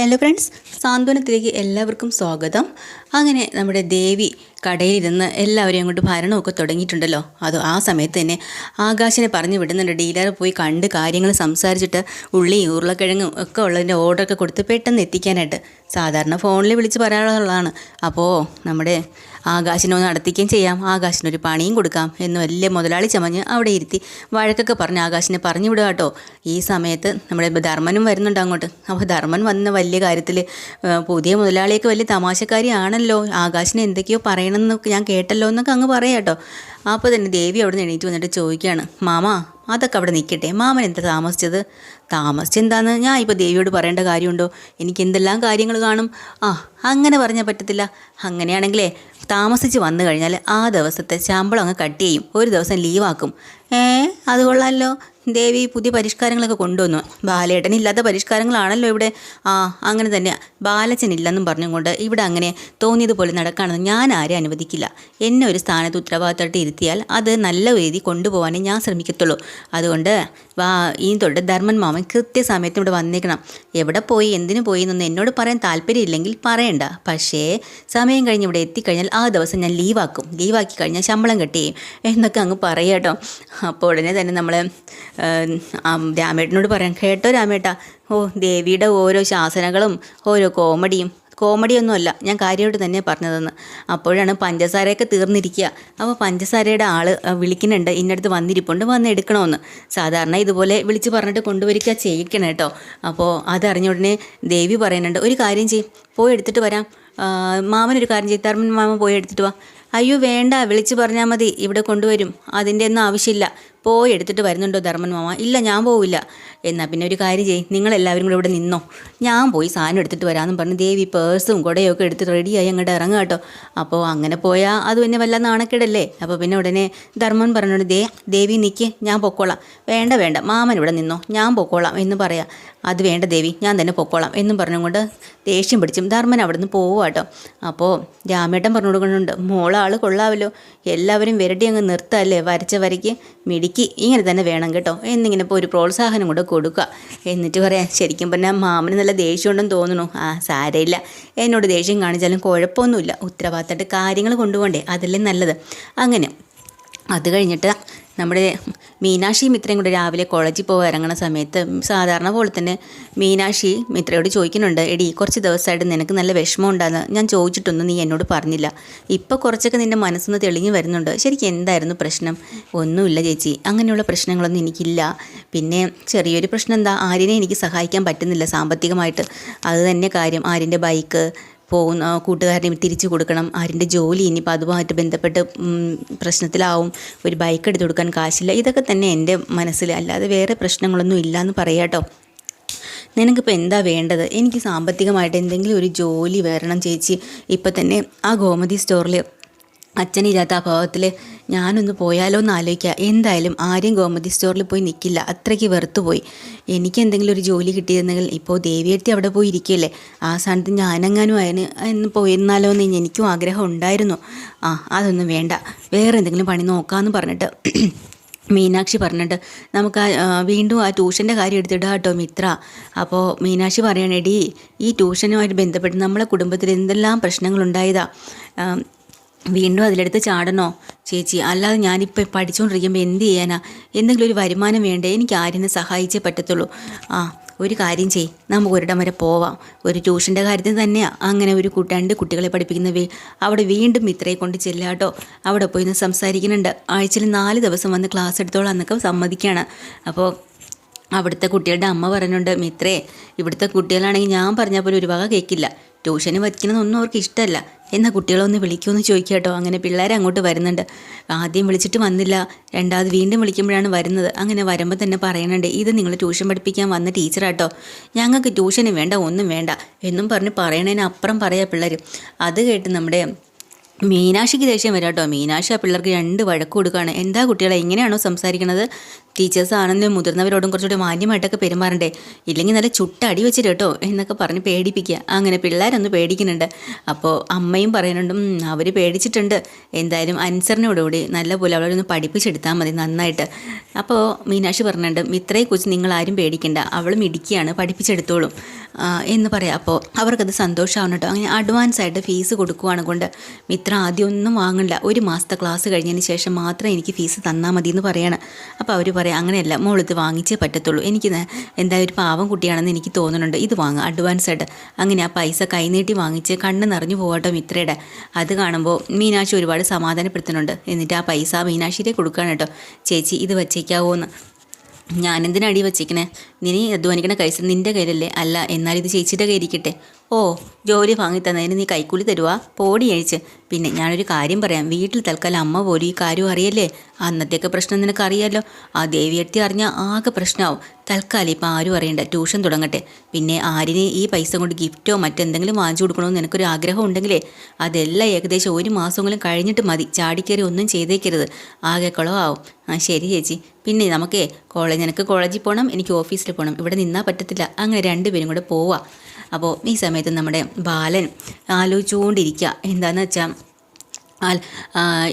Hello friends സാന്ത്വനത്തിലേക്ക് എല്ലാവർക്കും സ്വാഗതം. അങ്ങനെ നമ്മുടെ ദേവി കടയിലിരുന്ന് എല്ലാവരും അങ്ങോട്ട് ഭരണമൊക്കെ തുടങ്ങിയിട്ടുണ്ടല്ലോ. അത് ആ സമയത്ത് തന്നെ ആകാശിനെ പറഞ്ഞു വിടുന്നുണ്ട് ഡീലർ പോയി കണ്ട് കാര്യങ്ങൾ സംസാരിച്ചിട്ട് ഉള്ളിയും ഉരുളക്കിഴങ്ങും ഒക്കെ ഉള്ളതിന്റെ ഓർഡറൊക്കെ കൊടുത്ത് പെട്ടെന്ന് എത്തിക്കാനായിട്ട്. സാധാരണ ഫോണിൽ വിളിച്ച് പറയാനുള്ളതാണ് അപ്പോൾ നമ്മുടെ ആകാശിനെ ഒന്ന് നടത്തിക്കുകയും ചെയ്യാം. ആകാശിനൊരു പണിയും കൊടുക്കാം എന്ന് വലിയ മുതലാളി ചമഞ്ഞ് അവിടെ ഇരുത്തി വഴക്കൊക്കെ പറഞ്ഞ് ആകാശിനെ പറഞ്ഞു വിടുക കേട്ടോ. ഈ സമയത്ത് നമ്മുടെ ധർമ്മനും വരുന്നുണ്ട് അങ്ങോട്ട്. അപ്പോൾ ധർമ്മൻ വന്ന വലിയ കാര്യത്തിൽ പുതിയ മുതലാളിയൊക്കെ വലിയ തമാശക്കാരി തമാശക്കാരിയാണല്ലോ. ആകാശിനെ എന്തൊക്കെയോ പറയണമെന്നൊക്കെ ഞാൻ കേട്ടല്ലോ എന്നൊക്കെ അങ്ങ് പറയാം കേട്ടോ. അപ്പോൾ തന്നെ ദേവി അവിടെ നിന്ന് എണീറ്റ് വന്നിട്ട് ചോദിക്കുകയാണ് മാമ അതൊക്കെ അവിടെ നിൽക്കട്ടെ മാമൻ എന്താ താമസിച്ചത്? താമസിച്ചെന്താന്ന് ഞാൻ ഇപ്പോൾ ദേവിയോട് പറയേണ്ട കാര്യമുണ്ടോ? എനിക്ക് എന്തെല്ലാം കാര്യങ്ങൾ കാണും? ആ അങ്ങനെ പറഞ്ഞാൽ പറ്റത്തില്ല. അങ്ങനെയാണെങ്കിലേ താമസിച്ച് വന്നു കഴിഞ്ഞാൽ ആ ദിവസത്തെ ശമ്പളം അങ്ങ് കട്ട് ചെയ്യും. ഒരു ദിവസം ലീവാക്കും. ഏ അത് കൊള്ളാമല്ലോ ദേവി പുതിയ പരിഷ്കാരങ്ങളൊക്കെ കൊണ്ടുവന്നു. ബാലേട്ടൻ ഇല്ലാത്ത പരിഷ്കാരങ്ങളാണല്ലോ ഇവിടെ. ആ അങ്ങനെ തന്നെ. ബാലച്ചൻ ഇല്ലെന്നും പറഞ്ഞുകൊണ്ട് ഇവിടെ അങ്ങനെ തോന്നിയതുപോലെ നടക്കുകയാണെന്ന് ഞാൻ ആരെ അനുവദിക്കില്ല. എന്നെ ഒരു സ്ഥാനത്ത് ഉത്തരവാദിത്തമായിട്ട് ഇരുത്തിയാൽ അത് നല്ല രീതി കൊണ്ടുപോകാനേ ഞാൻ ശ്രമിക്കത്തുള്ളൂ. അതുകൊണ്ട് വാ ഈ തൊട്ട് ധർമ്മൻ മാമൻ കൃത്യസമയത്ത് ഇവിടെ വന്നേക്കണം. എവിടെ പോയി എന്തിനു പോയി എന്നൊന്നും എന്നോട് പറയാൻ താല്പര്യമില്ലെങ്കിൽ പറയണ്ട. പക്ഷേ സമയം കഴിഞ്ഞ് ഇവിടെ എത്തിക്കഴിഞ്ഞാൽ ആ ദിവസം ഞാൻ ലീവാക്കും. ലീവാക്കി കഴിഞ്ഞാൽ ശമ്പളം കെട്ടിയും എന്നൊക്കെ അങ്ങ് പറയാട്ടോ അപ്പോൾ ഉടനെ തന്നെ നമ്മൾ രാമേട്ടനോട് പറയാം. കേട്ടോ രാമേട്ട ഓ ദേവിയുടെ ഓരോ ശാസനകളും ഓരോ കോമഡിയും കോമഡിയൊന്നുമല്ല ഞാൻ കാര്യമായിട്ട് തന്നെ പറഞ്ഞതെന്ന്. അപ്പോഴാണ് പഞ്ചസാരയൊക്കെ തീർന്നിരിക്കുക. അപ്പോൾ പഞ്ചസാരയുടെ ആൾ വിളിക്കുന്നുണ്ട്. ഇന്നടുത്ത് വന്നിരിപ്പുണ്ട് വന്ന് എടുക്കണമെന്ന് സാധാരണ ഇതുപോലെ വിളിച്ച് പറഞ്ഞിട്ട് കൊണ്ടുവരിക ചെയ്യിക്കണം കേട്ടോ അപ്പോൾ അതറിഞ്ഞ ഉടനെ ദേവി പറയുന്നുണ്ട് ഒരു കാര്യം ചെയ്യും പോയി എടുത്തിട്ട് വരാം. മാമനൊരു കാര്യം ചെയ്യും തർമ്മൻ മാമൻ പോയി എടുത്തിട്ട് വാ. അയ്യോ വേണ്ട. വിളിച്ചു പറഞ്ഞാൽ മതി. ഇവിടെ കൊണ്ടുവരും. അതിന്റെ ഒന്നും ആവശ്യമില്ല. പോയി എടുത്തിട്ട് വരുന്നുണ്ടോ ധർമ്മൻ മാമ? ഇല്ല ഞാൻ പോവില്ല. എന്നാൽ പിന്നെ ഒരു കാര്യം ചെയ്യും. നിങ്ങളെല്ലാവരും കൂടെ ഇവിടെ നിന്നോ. ഞാൻ പോയി സാധനം എടുത്തിട്ട് വരാമെന്നും പറഞ്ഞ്. ദേവി പേഴ്സും കുടയൊക്കെ എടുത്തിട്ട് റെഡിയായി അങ്ങോട്ട് ഇറങ്ങുക കേട്ടോ. അപ്പോൾ അങ്ങനെ പോയാൽ അത് പിന്നെ വല്ല നാണക്കേടല്ലേ? അപ്പോൾ പിന്നെ ഉടനെ ധർമ്മൻ പറഞ്ഞോണ്ട് ദേ ദേവി നിൽക്ക് ഞാൻ പൊക്കോളാം. വേണ്ട വേണ്ട. മാമൻ ഇവിടെ നിന്നോ. ഞാൻ പൊക്കോളാം എന്ന് പറയാം. അത് വേണ്ട ദേവി. ഞാൻ തന്നെ പൊക്കോളാം എന്നും പറഞ്ഞുകൊണ്ട് ദേഷ്യം പിടിച്ചും ധർമ്മൻ അവിടെ നിന്ന് പോവുക കേട്ടോ. അപ്പോൾ രാമേട്ടൻ പറഞ്ഞു കൊടുക്കുന്നുണ്ട് മോളാൾ കൊള്ളാമല്ലോ എല്ലാവരും വിരട്ടി അങ്ങ് നിർത്തല്ലേ? വരച്ച വരയ്ക്ക് മിടിക്ക് ഇങ്ങനെ തന്നെ വേണം കേട്ടോ. എന്നിങ്ങനെ ഇപ്പോൾ ഒരു പ്രോത്സാഹനം കൂടെ കൊടുക്കുക. എന്നിട്ട് പറയാം ശരിക്കും പറഞ്ഞാൽ മാമന് നല്ല ദേഷ്യം ഉണ്ടെന്ന് തോന്നുന്നു. ആ സാരയില്ല എന്നോട് ദേഷ്യം കാണിച്ചാലും കുഴപ്പമൊന്നുമില്ല. ഉത്തരവാദിത്തമായിട്ട് കാര്യങ്ങൾ കൊണ്ടുപോകണ്ടേ? അതല്ലേ നല്ലത്. അങ്ങനെ അത് കഴിഞ്ഞിട്ട് നമ്മുടെ മീനാക്ഷി മിത്രയും കൂടെ രാവിലെ കോളേജിൽ പോകാൻ ഇറങ്ങുന്ന സമയത്ത് സാധാരണ പോലെ തന്നെ മീനാക്ഷി മിത്രയോട് ചോദിക്കുന്നുണ്ട് എടി കുറച്ച് ദിവസമായിട്ട് നിനക്ക് നല്ല വിഷമം ഉണ്ടാകുന്ന ഞാൻ ചോദിച്ചിട്ടൊന്നും നീ എന്നോട് പറഞ്ഞില്ല. ഇപ്പോൾ കുറച്ചൊക്കെ നിന്റെ മനസ്സൊന്ന് തെളിഞ്ഞു വരുന്നുണ്ട്. ശരിക്കും എന്തായിരുന്നു പ്രശ്നം? ഒന്നുമില്ല ചേച്ചി അങ്ങനെയുള്ള പ്രശ്നങ്ങളൊന്നും എനിക്കില്ല. പിന്നെ ചെറിയൊരു പ്രശ്നം എന്താ ആര്യനെ എനിക്ക് സഹായിക്കാൻ പറ്റുന്നില്ല സാമ്പത്തികമായിട്ട്. അത് തന്നെ കാര്യം. ആര്യന്റെ ബൈക്ക് പോകുന്ന കൂട്ടുകാരനെ തിരിച്ചു കൊടുക്കണം. ആരിന്റെ ജോലി ഇനിയിപ്പോൾ അതുമായിട്ട് ബന്ധപ്പെട്ട് പ്രശ്നത്തിലാവും. ഒരു ബൈക്ക് എടുത്തു കൊടുക്കാൻ കാശില്ല. ഇതൊക്കെ തന്നെ എന്റെ മനസ്സിൽ. അല്ലാതെ വേറെ പ്രശ്നങ്ങളൊന്നും ഇല്ലയെന്ന് പറയാട്ടോ നിനക്കിപ്പോൾ എന്താ വേണ്ടത്? എനിക്ക് സാമ്പത്തികമായിട്ട് എന്തെങ്കിലും ഒരു ജോലി വരണം ചേച്ചി. ഇപ്പം തന്നെ ആ ഗോമതി സ്റ്റോറിൽ അച്ഛനില്ലാത്ത അഭാവത്തിൽ ഞാനൊന്ന് പോയാലോ എന്ന് ആലോചിക്കുക. എന്തായാലും ആരും ഗോമതി സ്റ്റോറിൽ പോയി നിൽക്കില്ല അത്രയ്ക്ക് വെറുത്തുപോയി. എനിക്ക് എന്തെങ്കിലും ഒരു ജോലി കിട്ടിയിരുന്നെങ്കിൽ ഇപ്പോൾ ദേവിയെത്തി അവിടെ പോയി ഇരിക്കുകയല്ലേ? ആ സ്ഥാനത്ത് ഞാനെങ്ങാനും അതിന് എന്ന് പോയിരുന്നാലോ എന്ന് എനിക്കും ആഗ്രഹം ഉണ്ടായിരുന്നു. ആ അതൊന്നും വേണ്ട. വേറെ എന്തെങ്കിലും പണി നോക്കാമെന്ന് പറഞ്ഞിട്ട് മീനാക്ഷി പറഞ്ഞിട്ട് നമുക്ക് വീണ്ടും ആ ട്യൂഷന്റെ കാര്യം എടുത്തിടുക കേട്ടോ മിത്ര. അപ്പോൾ മീനാക്ഷി പറയണേടി ഈ ട്യൂഷനുമായിട്ട് ബന്ധപ്പെട്ട് നമ്മളെ കുടുംബത്തിൽ എന്തെല്ലാം പ്രശ്നങ്ങളുണ്ടായതാ? വീണ്ടും അതിലെടുത്ത് ചാടണോ? ചേച്ചി അല്ലാതെ ഞാനിപ്പോൾ പഠിച്ചുകൊണ്ടിരിക്കുമ്പോൾ എന്ത് ചെയ്യാനാ? എന്തെങ്കിലും ഒരു വരുമാനം വേണ്ടേ? എനിക്ക് ആരിനെ സഹായിച്ചേ പറ്റത്തുള്ളൂ. ആ ഒരു കാര്യം ചെയ് നമുക്ക് ഒരിടം വരെ പോവാം. ഒരു ട്യൂഷന്റെ കാര്യത്തിൽ തന്നെയാണ് അങ്ങനെ ഒരു രണ്ട് കുട്ടികളെ പഠിപ്പിക്കുന്ന വീ അവിടെ വീണ്ടും മിത്രയെ കൊണ്ട് ചെല്ലാട്ടോ. അവിടെ പോയി സംസാരിക്കുന്നുണ്ട്. ആഴ്ചയിൽ നാല് ദിവസം വന്ന് ക്ലാസ് എടുത്തോളാം എന്നൊക്കെ സമ്മതിക്കുകയാണ് അപ്പോൾ അവിടുത്തെ കുട്ടികളുടെ അമ്മ പറഞ്ഞുണ്ട് മിത്രേ ഇവിടുത്തെ കുട്ടികളാണെങ്കിൽ ഞാൻ പറഞ്ഞാൽ പോലും ഒരു വക കേൾക്കില്ല ട്യൂഷന് വയ്ക്കണമെന്നൊന്നും അവർക്ക് ഇഷ്ടമല്ല. എന്നാൽ കുട്ടികളൊന്ന് വിളിക്കുമെന്ന് ചോദിക്കുക കേട്ടോ. അങ്ങനെ പിള്ളേരെ അങ്ങോട്ട് വരുന്നുണ്ട്. ആദ്യം വിളിച്ചിട്ട് വന്നില്ല. രണ്ടാമത് വീണ്ടും വിളിക്കുമ്പോഴാണ് വരുന്നത്. അങ്ങനെ വരുമ്പോൾ തന്നെ പറയുന്നുണ്ട് ഇത് നിങ്ങൾ ട്യൂഷൻ പഠിപ്പിക്കാൻ വന്ന ടീച്ചറാട്ടോ ഞങ്ങൾക്ക് ട്യൂഷന് വേണ്ട ഒന്നും വേണ്ട. എന്നും പറഞ്ഞ് പറയണതിനപ്പുറം പറയാ പിള്ളേർ അത് കേട്ട് നമ്മുടെ മീനാക്ഷിക്ക് ദേഷ്യം വരാം കേട്ടോ. മീനാക്ഷി ആ പിള്ളേർക്ക് രണ്ട് വഴക്ക് കൊടുക്കുകയാണ്. എന്താ കുട്ടികളെ എങ്ങനെയാണോ സംസാരിക്കുന്നത്? ടീച്ചേഴ്സ് ആണെങ്കിലും മുതിർന്നവരോടും കുറച്ചുകൂടി മാന്യമായിട്ടൊക്കെ പെരുമാറണ്ടേ? ഇല്ലെങ്കിൽ നല്ല ചുട്ടടി വെച്ചിട്ട് കേട്ടോ എന്നൊക്കെ പറഞ്ഞ് പേടിപ്പിക്കുക. അങ്ങനെ പിള്ളേരൊന്ന് പേടിക്കുന്നുണ്ട്. അപ്പോൾ അമ്മയും പറയുന്നുണ്ട് അവർ പേടിച്ചിട്ടുണ്ട്. എന്തായാലും അനുസരണയോടുകൂടി നല്ലപോലെ അവളൊന്ന് പഠിപ്പിച്ചെടുത്താൽ മതി നന്നായിട്ട്. അപ്പോൾ മീനാക്ഷി പറഞ്ഞിട്ടുണ്ട് ഇത്രയെക്കുറിച്ച് നിങ്ങൾ ആരും പേടിക്കണ്ട. അവളും ഇടിക്കുകയാണ് പഠിപ്പിച്ചെടുത്തോളും. എന്ന് പറയാം. അപ്പോൾ അവർക്കത് സന്തോഷമാവണം കേട്ടോ. അങ്ങനെ അഡ്വാൻസ് ആയിട്ട് ഫീസ് കൊടുക്കുവാണ് കൊണ്ട് മിത്ര ആദ്യം ഒന്നും വാങ്ങണ്ട. ഒരു മാസത്തെ ക്ലാസ് കഴിഞ്ഞതിന് ശേഷം മാത്രം എനിക്ക് ഫീസ് തന്നാൽ മതി എന്ന് പറയാണ്. അപ്പോൾ അവർ പറയാം അങ്ങനെയല്ല മോളിത് വാങ്ങിച്ചേ പറ്റത്തുള്ളൂ. എനിക്ക് എന്തായാലും ഒരു പാവം കുട്ടിയാണെന്ന് എനിക്ക് തോന്നുന്നുണ്ട്. ഇത് വാങ്ങുക അഡ്വാൻസ് ആയിട്ട് അങ്ങനെ ആ പൈസ കൈനീട്ടി വാങ്ങിച്ച് കണ്ണ് നിറഞ്ഞു പോകട്ടോ മിത്രയുടെ. അത് കാണുമ്പോൾ മീനാക്ഷി ഒരുപാട് സമാധാനപ്പെടുത്തുന്നുണ്ട്. എന്നിട്ട് ആ പൈസ മീനാക്ഷിയുടെ കൊടുക്കുകയാണ് കേട്ടോ ചേച്ചി ഇത് വച്ചേക്കാവോ എന്ന് ഞാനെന്തിനാ അടി വച്ചേക്കണേ നീ അധ്വാനിക്കണ കൈസ നിന്റെ കയ്യിലല്ലേ? അല്ല എന്നാൽ ഇത് ചേച്ചിയുടെ കയ്യിരിക്കട്ടെ ഓ ജോലി വാങ്ങി തന്നതിന് നീ കൈക്കൂലി തരുവാ. പോടി അഴിച്ച് പിന്നെ ഞാനൊരു കാര്യം പറയാം. വീട്ടിൽ തൽക്കാലം അമ്മ പോലും ഈ കാര്യം അറിയല്ലേ? അന്നത്തെയൊക്കെ പ്രശ്നം നിനക്ക് അറിയാലോ ആ ദേവിയെടുത്തി അറിഞ്ഞാൽ ആകെ പ്രശ്നമാവും തൽക്കാലം ഇപ്പം ആരും അറിയണ്ട. ട്യൂഷൻ തുടങ്ങട്ടെ. പിന്നെ ആരിന് ഈ പൈസ കൊണ്ട് ഗിഫ്റ്റോ മറ്റെന്തെങ്കിലും വാങ്ങിച്ചു കൊടുക്കണമെന്ന് നിനക്കൊരു ആഗ്രഹം ഉണ്ടെങ്കിലേ അതെല്ലാം ഏകദേശം ഒരു മാസമെങ്കിലും കഴിഞ്ഞിട്ട് മതി. ചാടിക്കയറി ഒന്നും ചെയ്തേക്കരുത്. ആകെ കുളമാവും ആ ശരി ചേച്ചി. പിന്നെ നമുക്കേ കോളേജ് നിനക്ക് കോളേജിൽ പോകണം എനിക്ക് ഓഫീസിൽ പോകണം ഇവിടെ നിന്നാൽ പറ്റത്തില്ല. അങ്ങനെ രണ്ടുപേരും കൂടെ പോവാം. അപ്പോൾ ഈ സമയത്ത് നമ്മുടെ ബാലൻ ആലോചിച്ചുകൊണ്ടിരിക്കുക. എന്താണെന്ന് വെച്ചാൽ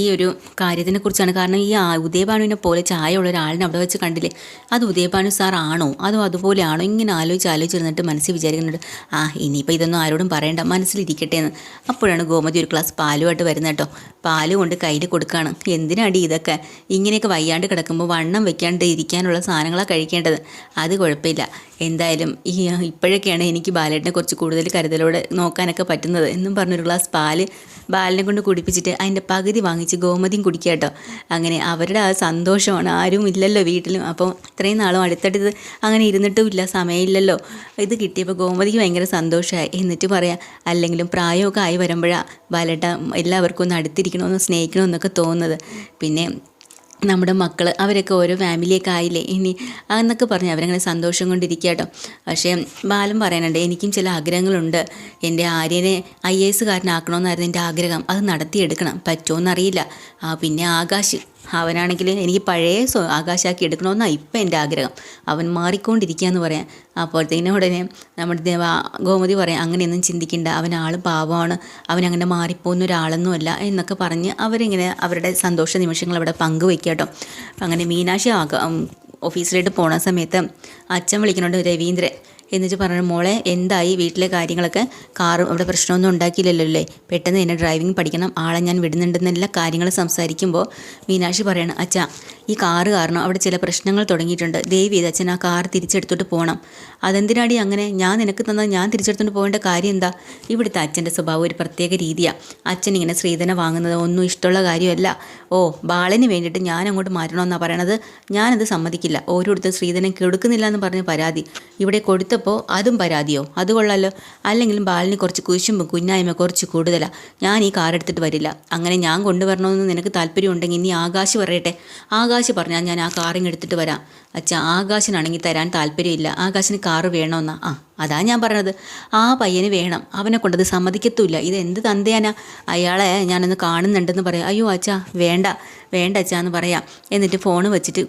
ഈ ഒരു കാര്യത്തിനെ കുറിച്ചാണ്. കാരണം ഈ ഉദയഭാനുവിനെ പോലെ ചായയുള്ള ഒരാളിനെ അവിടെ വെച്ച് കണ്ടില്ലേ? അത് ഉദയഭാനു സാർ ആണോ? അതോ അതുപോലെ ആണോ? ഇങ്ങനെ ആലോചിച്ച് ആലോചിച്ചിരുന്നിട്ട് മനസ്സിൽ വിചാരിക്കുന്നുണ്ട് ആ ഇനിയിപ്പോൾ ഇതൊന്നും ആരോടും പറയണ്ട. മനസ്സിലിരിക്കട്ടെ എന്ന്. അപ്പോഴാണ് ഗോമതി ഒരു ക്ലാസ് പാലുമായിട്ട് വരുന്നത് കേട്ടോ. പാൽ കൊണ്ട് കയ്യിൽ കൊടുക്കുകയാണ്. എന്തിനാടി ഇതൊക്കെ? ഇങ്ങനെയൊക്കെ വയ്യാണ്ട് കിടക്കുമ്പോൾ വണ്ണം വെക്കാണ്ട് ഇരിക്കാനുള്ള സാധനങ്ങളാണ് കഴിക്കേണ്ടത്. അത് കുഴപ്പമില്ല. എന്തായാലും ഈ ഇപ്പോഴൊക്കെയാണ് എനിക്ക് ബാലേട്ടനെ കുറച്ച് കൂടുതൽ കരുതലോടെ നോക്കാനൊക്കെ പറ്റുന്നത് എന്നും പറഞ്ഞൊരു ഗ്ലാസ് പാൽ ബാലിനെ കൊണ്ട് കുടിപ്പിച്ചിട്ട് അതിന്റെ പകുതി വാങ്ങിച്ച് ഗോമതിയും കുടിക്കുക കേട്ടോ. അങ്ങനെ അവരുടെ ആ സന്തോഷമാണ്. ആരും ഇല്ലല്ലോ വീട്ടിലും. അപ്പോൾ ഇത്രയും നാളും അടുത്തടുത്ത് അങ്ങനെ ഇരുന്നിട്ടും ഇല്ല സമയമില്ലല്ലോ. ഇത് കിട്ടിയപ്പോൾ ഗോമതിക്ക് ഭയങ്കര സന്തോഷമായി. എന്നിട്ട് പറയാം അല്ലെങ്കിലും പ്രായമൊക്കെ ആയി വരുമ്പോഴാണ് ബാലേട്ട എല്ലാവർക്കും ഒന്ന് അടുത്തിരിക്കണമെന്ന് സ്നേഹിക്കണമെന്നൊക്കെ തോന്നുന്നത്. പിന്നെ നമ്മുടെ മക്കൾ അവരൊക്കെ ഓരോ ഫാമിലിയൊക്കെ ആയില്ലേ? ഇനി എന്നൊക്കെ പറഞ്ഞ് അവരങ്ങനെ സന്തോഷം കൊണ്ടിരിക്കുക കേട്ടോ. പക്ഷേ ബാലം പറയാനുണ്ട് എനിക്കും ചില ആഗ്രഹങ്ങളുണ്ട്. എന്റെ ആര്യനെ ഐ എ എസ്സുകാരനാക്കണമെന്നായിരുന്നു എന്റെ ആഗ്രഹം. അത് നടത്തിയെടുക്കണം. പറ്റുമോയെന്നറിയില്ല ആ പിന്നെ ആകാശ്. അവനാണെങ്കിൽ എനിക്ക് പഴയ സ്വ ആകാശാക്കി എടുക്കണമെന്നാണ് ഇപ്പം എന്റെ ആഗ്രഹം. അവൻ മാറിക്കൊണ്ടിരിക്കുക എന്ന് പറയാം. അപ്പോഴത്തേനും ഉടനെ നമ്മുടെ ദേവ ഗോമതി പറയാം അങ്ങനെയൊന്നും ചിന്തിക്കണ്ട. അവൻ ആൾ പാവമാണ്. അവൻ അങ്ങനെ മാറിപ്പോകുന്ന ഒരാളൊന്നുമല്ല എന്നൊക്കെ പറഞ്ഞ് അവരിങ്ങനെ അവരുടെ സന്തോഷ നിമിഷങ്ങൾ അവിടെ പങ്കുവെക്കാട്ടോ കേട്ടോ. അങ്ങനെ മീനാശി ഓഫീസിലോട്ട് പോണ സമയത്ത് അച്ഛൻ വിളിക്കുന്നുണ്ട് രവീന്ദ്രൻ എന്നിട്ട് പറഞ്ഞു മോളെ എന്തായി വീട്ടിലെ കാര്യങ്ങളൊക്കെ? കാറും അവിടെ പ്രശ്നമൊന്നും ഉണ്ടാക്കിയില്ലല്ലോ അല്ലേ പെട്ടെന്ന് എന്നെ ഡ്രൈവിംഗ് പഠിക്കണം. ആളെ ഞാൻ വിടുന്നുണ്ടെന്നെല്ലാ കാര്യങ്ങൾ സംസാരിക്കുമ്പോൾ മീനാക്ഷി പറയണം അച്ഛാ ഈ കാറ് കാരണം അവിടെ ചില പ്രശ്നങ്ങൾ തുടങ്ങിയിട്ടുണ്ട്. ദയവ് ചെയ്ത് അച്ഛൻ ആ കാർ തിരിച്ചെടുത്തോട്ട് പോകണം അതെന്തിനാടി അങ്ങനെ? ഞാൻ നിനക്ക് തന്നത് ഞാൻ തിരിച്ചെടുത്തോണ്ട് പോകേണ്ട കാര്യം എന്താ? ഇവിടുത്തെ അച്ഛന്റെ സ്വഭാവം ഒരു പ്രത്യേക രീതിയാണ് അച്ഛൻ ഇങ്ങനെ സ്ത്രീധനം വാങ്ങുന്നത് ഒന്നും ഇഷ്ടമുള്ള കാര്യമല്ല. ഓ ബാളിന് വേണ്ടിയിട്ട് ഞാൻ അങ്ങോട്ട് മാറ്റണമെന്നാണ് പറയണത്? ഞാനത് സമ്മതിക്കില്ല. ഓരോരുത്തർ സ്ത്രീധനം കെടുക്കുന്നില്ല എന്ന് പറഞ്ഞ് പരാതി. ഇവിടെ കൊടുത്തപ്പോൾ അതും പരാതിയോ? അത് കൊള്ളാലോ. അല്ലെങ്കിലും ബാലിന് കുറച്ച് കുശുമ്പും കുഞ്ഞായ്മ കുറച്ച് കൂടുതലാണ് ഞാൻ ഈ കാർ എടുത്തിട്ട് വരില്ല. അങ്ങനെ ഞാൻ കൊണ്ടുവരണമെന്ന് നിനക്ക് താല്പര്യം ഉണ്ടെങ്കിൽ ഇനി ആകാശ് പറയട്ടെ. ആകാശ് പറഞ്ഞാൽ ഞാൻ ആ കാറിങ് എടുത്തിട്ട് വരാം. അച്ഛാ ആകാശിനാണെങ്കിൽ തരാൻ താല്പര്യമില്ല. ആകാശിന് കാറ് വേണമെന്നാ ആ. അതാ ഞാൻ പറഞ്ഞത്. ആ പയ്യന് വേണം. അവനെ കൊണ്ടത് സമ്മതിക്കത്തുമില്ല. ഇത് എന്ത് തന്തയാനാ? അയാളെ ഞാനൊന്ന് കാണുന്നുണ്ടെന്ന് പറയാം. അയ്യോ അച്ഛാ വേണ്ട വേണ്ട അച്ഛാ എന്ന് പറയാം. എന്നിട്ട് ഫോൺ വെച്ചിട്ട്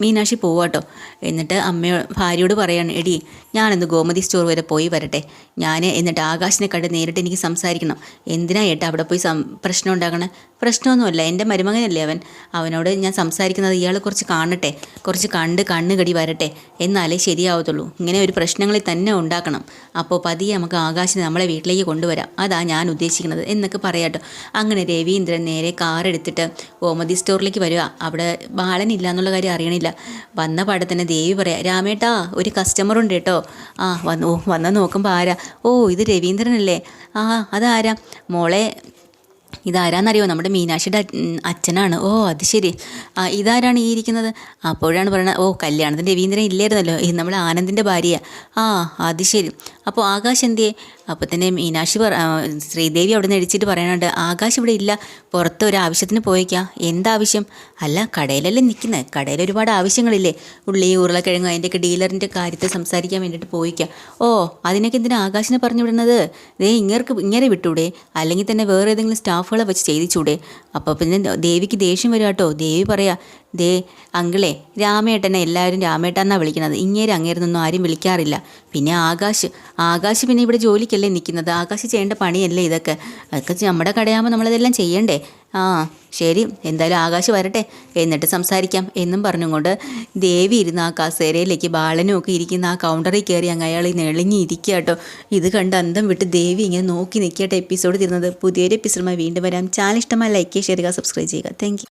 മീനാക്ഷി പോവാട്ടോ. എന്നിട്ട് അമ്മയോ ഭാര്യയോട് പറയാണ് എടി ഞാനൊന്ന് ഗോമതി സ്റ്റോർ വരെ പോയി വരട്ടെ. ഞാൻ എന്നിട്ട് ആകാശിനെ കണ്ട് നേരിട്ട് എനിക്ക് സംസാരിക്കണം. എന്തിനാ ഏട്ടാ അവിടെ പോയി പ്രശ്നം ഉണ്ടാകണേ പ്രശ്നമൊന്നുമല്ല. എന്റെ മരുമകനല്ലേ അവൻ. അവനോട് ഞാൻ സംസാരിക്കുന്നത് ഇയാൾ കുറച്ച് കാണട്ടെ. കുറച്ച് കണ്ട് കണ്ണുകടി വരട്ടെ. എന്നാലേ ശരിയാവത്തുള്ളൂ. ഇങ്ങനെ ഒരു പ്രശ്നങ്ങളിൽ തന്നെ ഉണ്ടാക്കണം. അപ്പോൾ പതിയെ നമുക്ക് ആകാശിനെ നമ്മളെ വീട്ടിലേക്ക് കൊണ്ടുവരാം. അതാ ഞാൻ ഉദ്ദേശിക്കുന്നത്. എന്നൊക്കെ പറയാട്ടോ അങ്ങനെ രവീന്ദ്രൻ നേരെ കാറെടുത്തിട്ട് ഗോമതി സ്റ്റോറിലേക്ക് വരിക. അവിടെ ബാലനില്ല എന്നുള്ള കാര്യം അറിയണില്ല. വന്ന പാടെ തന്നെ ദേവി പറയാം രാമേട്ടാ ഒരു കസ്റ്റമർ ഉണ്ട് കേട്ടോ. ആ വന്നു. ഓ വന്ന് നോക്കുമ്പോൾ ആരാ? ഓ ഇത് രവീന്ദ്രനല്ലേ. ആ അതാരാ? മോളെ ഇതാരാന്നറിയോ? നമ്മുടെ മീനാക്ഷിയുടെ അച്ഛനാണ്. ഓ അത് ശരി. ഇതാരാണ് ഈ ഇരിക്കുന്നത്? അപ്പോഴാണ് പറയുന്നത് ഓ കല്യാണത്തിന് രവീന്ദ്രൻ ഇല്ലായിരുന്നല്ലോ. ഇത് നമ്മുടെ ആനന്ദിന്റെ ഭാര്യയാണ് ആ അത് ശരി. അപ്പോൾ ആകാശ് എന്തിയെ? അപ്പോൾ തന്നെ മീനാക്ഷി പറ ശ്രീദേവി അവിടെ നിന്ന് എടിച്ചിട്ട് പറയാനുണ്ട് ആകാശ് ഇവിടെ ഇല്ല പുറത്ത് ഒരു ആവശ്യത്തിന് പോയേക്കാം. എന്താവശ്യം? അല്ല കടയിലല്ലേ നിൽക്കുന്നത് കടയിൽ ഒരുപാട് ആവശ്യങ്ങളില്ലേ. ഉള്ളി ഉരുളക്കിഴങ്ങ് അതിന്റെയൊക്കെ ഡീലറിന്റെ കാര്യത്തെ സംസാരിക്കാൻ വേണ്ടിയിട്ട് പോയിക്കാം. ഓ അതിനൊക്കെ എന്തിനാ ആകാശിനെ പറഞ്ഞു വിടുന്നത് ദേ ഇങ്ങർക്ക് ഇങ്ങനെ വിട്ടൂടെ അല്ലെങ്കിൽ തന്നെ വേറെ ഏതെങ്കിലും സ്റ്റാഫുകളെ വെച്ച് ചെയ്തിച്ചൂടെ അപ്പോൾ പിന്നെ ദേവിക്ക് ദേഷ്യം വരും കേട്ടോ ദേവി പറയാ ദേ അങ്കിളെ രാമേട്ടനെ എല്ലാവരും രാമേട്ടന്നാണ് വിളിക്കുന്നത്. ഇങ്ങേര് അങ്ങേരുന്നൊന്നും ആരും വിളിക്കാറില്ല. പിന്നെ ആകാശ്. ആകാശ് പിന്നെ ഇവിടെ ജോലിക്കല്ലേ നിൽക്കുന്നത്? ആകാശ് ചെയ്യേണ്ട പണിയല്ലേ ഇതൊക്കെ? അതൊക്കെ നമ്മുടെ കടയാകുമ്പോൾ നമ്മളതെല്ലാം ചെയ്യണ്ടേ? ആ ശരി. എന്തായാലും ആകാശ് വരട്ടെ. എന്നിട്ട് സംസാരിക്കാം. എന്നും പറഞ്ഞുകൊണ്ട് ദേവി ഇരുന്ന് ആ കസേരയിലേക്ക് ബാലനും ഒക്കെ ഇരിക്കുന്ന ആ കൗണ്ടറിൽ കയറി അങ്ങ് അയാൾ നെളിഞ്ഞി ഇരിക്കുക കേട്ടോ. ഇത് കണ്ട് അന്തം വിട്ട് ദേവി ഇങ്ങനെ നോക്കി നിൽക്കട്ടെ എപ്പിസോഡ് തീർന്നത് പുതിയൊരു എപ്പിസോഡുമായി വീണ്ടും വരാം. ചാനൽ ഇഷ്ടമായി ലൈക്ക് ചെയ്യുക സബ്സ്ക്രൈബ് ചെയ്യുക താങ്ക്